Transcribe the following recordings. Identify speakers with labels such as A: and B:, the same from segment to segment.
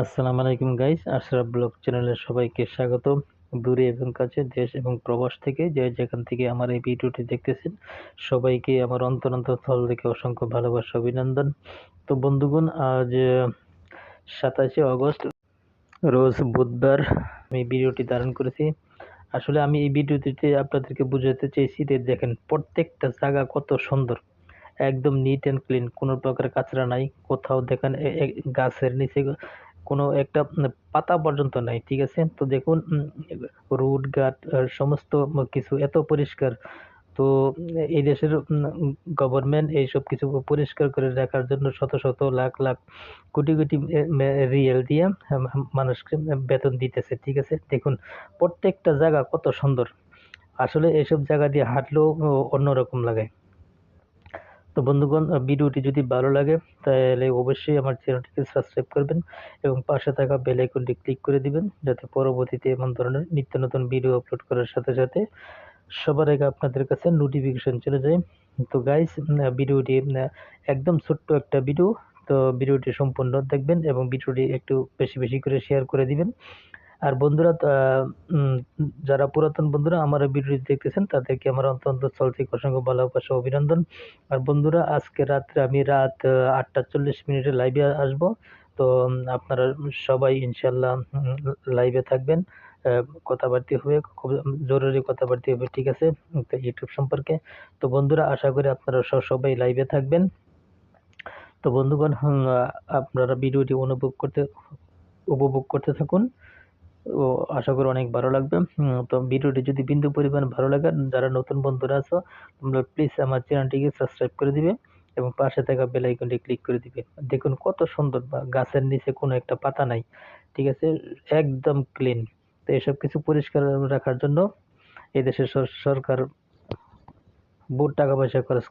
A: আসসালামু আলাইকুম guys Ashraf blog চ্যানেলের সবাইকে স্বাগত দূরে এবং কাছে দেশ এবং প্রবাস থেকে যে যেখান থেকে আমার এই ভিডিওটি দেখতেছেন, সবাইকে আমার অন্তরন্ত স্থল থেকে অসংখ্য ভালোবাসা, অভিনন্দন। তো বন্ধুগণ, আজ, সাতাশে আগস্ট, রোজ বুধবার আমি ভিডিওটি ধারণ করেছি। আসলে আমি এই ভিডিওটিতে আপনাদেরকে বুঝাতে চেয়েছি যে দেখেন, প্রত্যেকটা জায়গা কত সুন্দর। একদম নিট অ্যান্ড ক্লিন কোনো প্রকার কাঁচরা নাই, কোথাও দেখেন গাছের নিচে কোনো একটা পাতা পর্যন্ত নাই ঠিক আছে? তো দেখুন রুট আহ, সমস্ত কিছু এত পরিষ্কার। তো এই দেশের গভর্নমেন্ট এইসব কিছু পরিষ্কার করে রাখার জন্য শত শত লাখ লাখ কোটি কোটি রিয়েল দিয়ে মানুষকে বেতন দিতেছে ঠিক আছে? দেখুন প্রত্যেকটা জায়গা কত সুন্দর। আসলে এইসব জায়গা দিয়ে হাঁটলেও অন্যরকম লাগে। তো বন্ধুগণ ভিডিওটি যদি ভালো লাগে, তাহলে অবশ্যই আমার চ্যানেলটিকে সাবস্ক্রাইব করবেন এবং পাশে থাকা বেল আইকনটি ক্লিক করে দিবেন, যাতে পরবর্তীতে এমন ধরনের নিত্য নতুন ভিডিও আপলোড করার সাথে সাথে সবার আগে আপনাদের কাছে নোটিফিকেশন চলে যায়। তো গাইস ভিডিওটি একদম ছোট্ট একটা ভিডিও তো ভিডিওটি সম্পূর্ণ দেখবেন এবং ভিডিওটি একটু বেশি বেশি করে শেয়ার করে দিবেন। আর বন্ধুরা যারা পুরাতন বন্ধুরা আমার এই ভিডিওটি দেখতেছেন, তাদেরকে আমার স্থল থেকে অসংখ্য ভালোবাসা অভিনন্দন। আর বন্ধুরা, আজকে রাত্রে আমি রাত আটটা চল্লিশ মিনিটে লাইভে আসব। তো আপনারা সবাই ইনশাল্লাহ লাইভে থাকবেন। কথাবার্তা হবে, খুব জরুরি কথাবার্তা হবে, ঠিক আছে? তো ইউটিউব সম্পর্কে। তো বন্ধুরা, আশা করি আপনারা সবাই লাইভে থাকবেন। তো বন্ধুগণ আপনারা ভিডিওটি অনুভব করতে, উপভোগ করতে থাকুন। ও আশা করি অনেক ভালো লাগবে। তো ভিডিওটি যদি বিন্দু পরিমাণ ভালো লাগে, যারা নতুন বন্ধুরা আছো, তোমরা প্লিজ আমার চ্যানেলটিকে সাবস্ক্রাইব করে দিবে এবং পাশে থাকা বেল আইকনটি ক্লিক করে দিবে। দেখুন কত সুন্দর বা গাছের নিচে কোনো একটা পাতা নাই, ঠিক আছে? একদম ক্লিন তো এসব কিছু পরিষ্কার রাখার জন্য এদেশের সরকার বহু টাকা পয়সা খরচ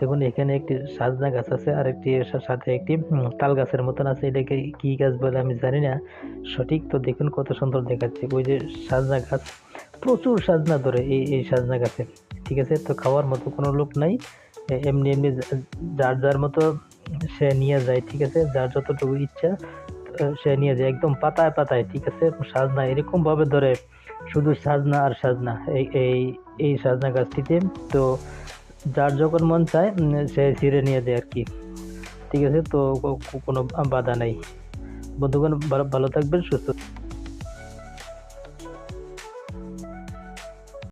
A: দেখুন, এখানে একটি সাজনা গাছ আছে আর একটি সাথে একটি তাল গাছের মতন আছে। এটাকে কি গাছ বলে আমি জানি না। সঠিক তো দেখুন কত সুন্দর দেখাচ্ছে। ওই যে সাজনা গাছ, প্রচুর সাজনা ধরে এই এই সাজনা গাছে। ঠিক আছে? তো খাওয়ার মতো কোনো লোক নাই। এমনি এমনি যার যার মতো সে নিয়ে যায়, ঠিক আছে? যার যতটুকু ইচ্ছা সে নিয়ে যায়। একদম পাতায় পাতায়, ঠিক আছে? সাজনা এরকম ভাবে ধরে, শুধু সাজনা আর সাজনা। এই এই সাজনা গাছটিতে তো যার যখন মন চায় সে ছিঁড়ে নিয়ে দেয় আর কি। ঠিক আছে, তো কোনো বাধা নেই। বন্ধুগণ, ভালো থাকবেন, সুস্থ